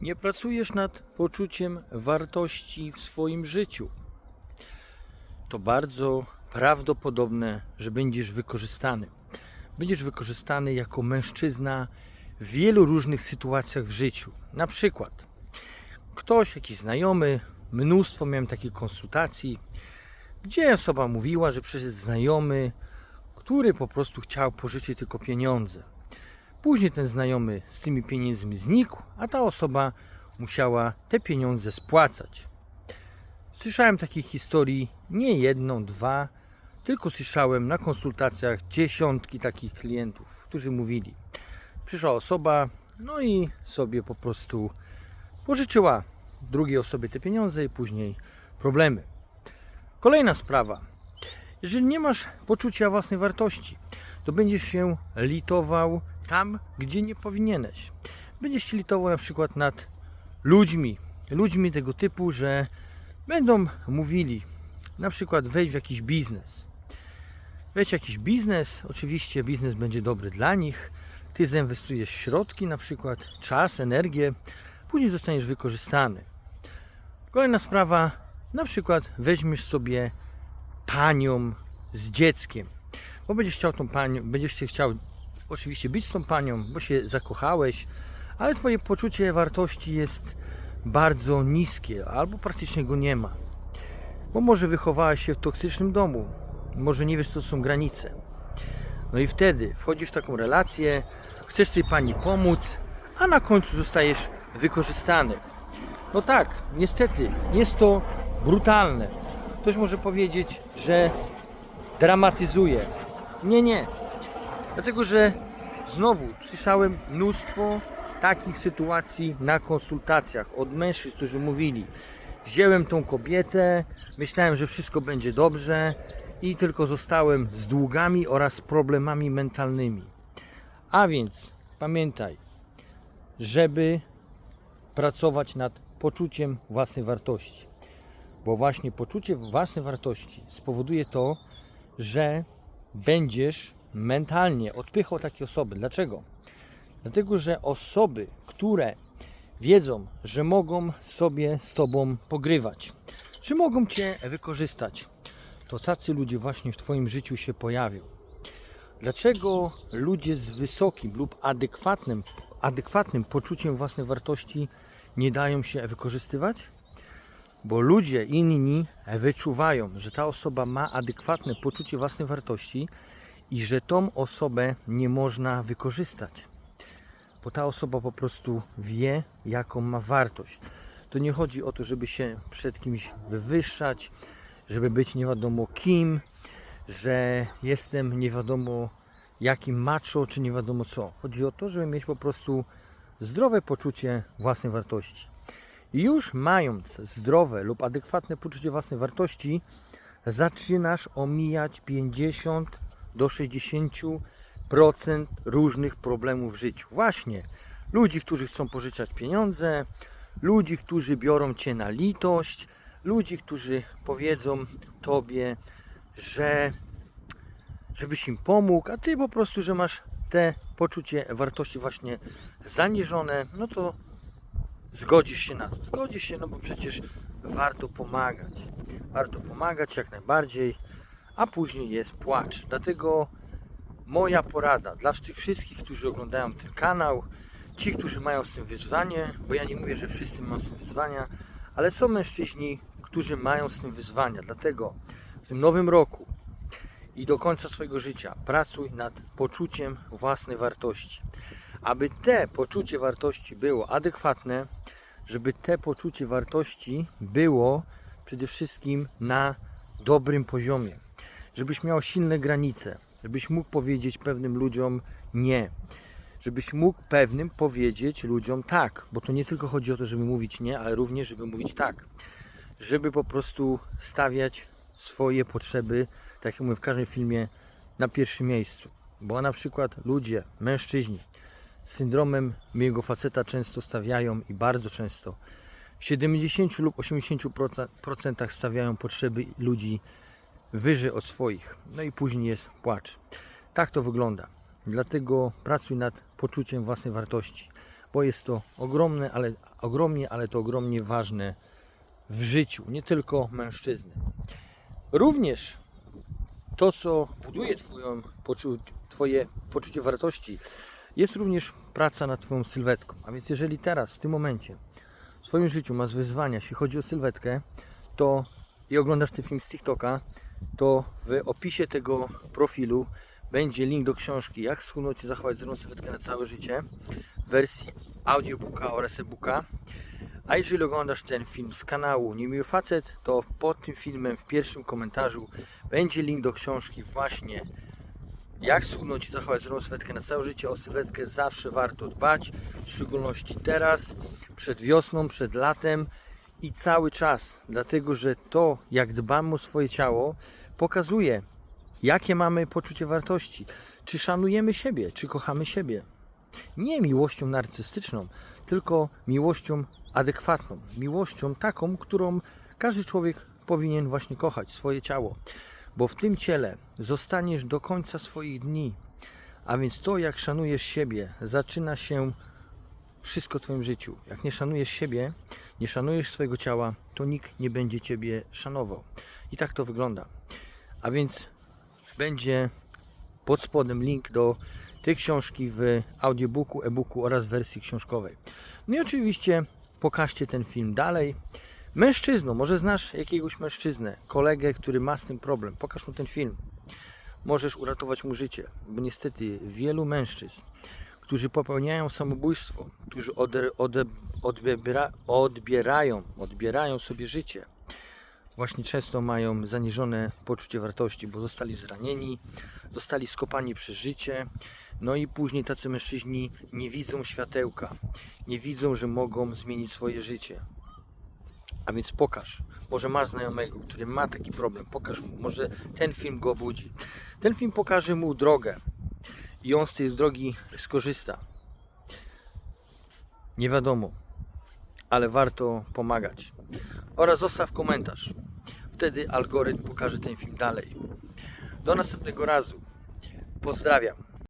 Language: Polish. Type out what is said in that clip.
nie pracujesz nad poczuciem wartości w swoim życiu, to bardzo prawdopodobne, że będziesz wykorzystany. Będziesz wykorzystany jako mężczyzna w wielu różnych sytuacjach w życiu. Na przykład ktoś, jakiś znajomy, mnóstwo miałem takich konsultacji, gdzie osoba mówiła, że przyszedł znajomy, który po prostu chciał pożyczyć tylko pieniądze. Później ten znajomy z tymi pieniędzmi znikł, a ta osoba musiała te pieniądze spłacać. Słyszałem takich historii nie jedną, dwa, tylko słyszałem na konsultacjach dziesiątki takich klientów, którzy mówili: Przyszła osoba, no i sobie po prostu pożyczyła drugiej osobie te pieniądze i później problemy. Kolejna sprawa. Jeżeli nie masz poczucia własnej wartości, to będziesz się litował tam, gdzie nie powinieneś. Będziesz się litował na przykład nad ludźmi, ludźmi tego typu, że będą mówili, na przykład wejdź w jakiś biznes. Wejdź w jakiś biznes, oczywiście biznes będzie dobry dla nich. Ty zainwestujesz środki, na przykład czas, energię, później zostaniesz wykorzystany. Kolejna sprawa, na przykład weźmiesz sobie panią z dzieckiem, bo będziesz chciał tą panią, będziesz chciał oczywiście być z tą panią, bo się zakochałeś, ale twoje poczucie wartości jest bardzo niskie, albo praktycznie go nie ma. Bo może wychowałeś się w toksycznym domu, może nie wiesz, co są granice. No i wtedy wchodzisz w taką relację, chcesz tej pani pomóc, a na końcu zostajesz wykorzystany. No tak, niestety, jest to brutalne. Ktoś może powiedzieć, że dramatyzuje. Nie, nie. Dlatego, że znowu słyszałem mnóstwo takich sytuacji na konsultacjach od mężczyzn, którzy mówili: Wziąłem tą kobietę, myślałem, że wszystko będzie dobrze i tylko zostałem z długami oraz problemami mentalnymi. A więc pamiętaj, żeby pracować nad poczuciem własnej wartości. Bo właśnie poczucie własnej wartości spowoduje to, że będziesz mentalnie odpychał takie osoby. Dlaczego? Dlatego, że osoby, które wiedzą, że mogą sobie z tobą pogrywać, że mogą cię wykorzystać, to tacy ludzie właśnie w twoim życiu się pojawią. Dlaczego ludzie z wysokim lub adekwatnym, adekwatnym poczuciem własnej wartości nie dają się wykorzystywać? Bo ludzie inni wyczuwają, że ta osoba ma adekwatne poczucie własnej wartości i że tą osobę nie można wykorzystać. Bo ta osoba po prostu wie, jaką ma wartość. To nie chodzi o to, żeby się przed kimś wywyższać, żeby być nie wiadomo kim, że jestem nie wiadomo jakim macho, czy nie wiadomo co. Chodzi o to, żeby mieć po prostu zdrowe poczucie własnej wartości. I już mając zdrowe lub adekwatne poczucie własnej wartości, zaczynasz omijać 50 do 60% różnych problemów w życiu. Właśnie ludzi, którzy chcą pożyczać pieniądze, ludzi, którzy biorą cię na litość, ludzi, którzy powiedzą tobie, że żebyś im pomógł, a ty po prostu, że masz te poczucie wartości właśnie zaniżone, no to zgodzisz się na to. Zgodzisz się, no bo przecież warto pomagać. Warto pomagać jak najbardziej, a później jest płacz. Dlatego moja porada dla tych wszystkich, którzy oglądają ten kanał, ci, którzy mają z tym wyzwanie, bo ja nie mówię, że wszyscy mają z tym wyzwania, ale są mężczyźni, którzy mają z tym wyzwania. Dlatego w tym nowym roku i do końca swojego życia pracuj nad poczuciem własnej wartości. Aby te poczucie wartości było adekwatne, żeby te poczucie wartości było przede wszystkim na dobrym poziomie. Żebyś miał silne granice, żebyś mógł powiedzieć pewnym ludziom nie. Żebyś mógł pewnym powiedzieć ludziom tak, bo to nie tylko chodzi o to, żeby mówić nie, ale również, żeby mówić tak. Żeby po prostu stawiać swoje potrzeby, tak jak mówię w każdym filmie, na pierwszym miejscu. Bo na przykład ludzie, mężczyźni z syndromem miłego faceta często stawiają i bardzo często w 70 lub 80% stawiają potrzeby ludzi wyżej od swoich. No i później jest płacz. Tak to wygląda. Dlatego pracuj nad poczuciem własnej wartości. bo jest to ogromne, ale ogromnie, ale to ogromnie ważne w życiu, nie tylko mężczyzny. Również to, co buduje twoją, poczu- Twoje poczucie wartości, jest również praca nad Twoją sylwetką. A więc jeżeli teraz, w tym momencie, w swoim życiu masz wyzwania, jeśli chodzi o sylwetkę, to i oglądasz ten film z TikToka, to w opisie tego profilu będzie link do książki Jak schudnąć i zachować zdrową sylwetkę na całe życie w wersji audiobooka oraz e-booka. A jeżeli oglądasz ten film z kanału Niemiły Facet, to pod tym filmem w pierwszym komentarzu będzie link do książki właśnie jak schudnąć i zachować zdrową sylwetkę na całe życie. O sylwetkę zawsze warto dbać, w szczególności teraz, przed wiosną, przed latem i cały czas, dlatego że to, jak dbamy o swoje ciało, pokazuje, jakie mamy poczucie wartości, czy szanujemy siebie, czy kochamy siebie. Nie miłością narcystyczną, tylko miłością adekwatną, miłością taką, którą każdy człowiek powinien właśnie kochać swoje ciało, bo w tym ciele zostaniesz do końca swoich dni. A więc to, jak szanujesz siebie, zaczyna się wszystko w Twoim życiu. Jak nie szanujesz siebie, nie szanujesz swojego ciała, to nikt nie będzie Ciebie szanował. I tak to wygląda. A więc będzie pod spodem link do tej książki w audiobooku, e-booku oraz wersji książkowej. No i oczywiście pokażcie ten film dalej. Mężczyzno, może znasz jakiegoś mężczyznę, kolegę, który ma z tym problem. Pokaż mu ten film. Możesz uratować mu życie, bo niestety wielu mężczyzn, którzy popełniają samobójstwo, którzy ode, ode, odbiera, odbierają, odbierają sobie życie, właśnie często mają zaniżone poczucie wartości, bo zostali zranieni, zostali skopani przez życie, no i później tacy mężczyźni nie widzą światełka, nie widzą, że mogą zmienić swoje życie. A więc pokaż, może masz znajomego, który ma taki problem, pokaż mu, może ten film go budzi. Ten film pokaże mu drogę i on z tej drogi skorzysta. Nie wiadomo, ale warto pomagać. Oraz zostaw komentarz. Wtedy algorytm pokaże ten film dalej. Do następnego razu. Pozdrawiam.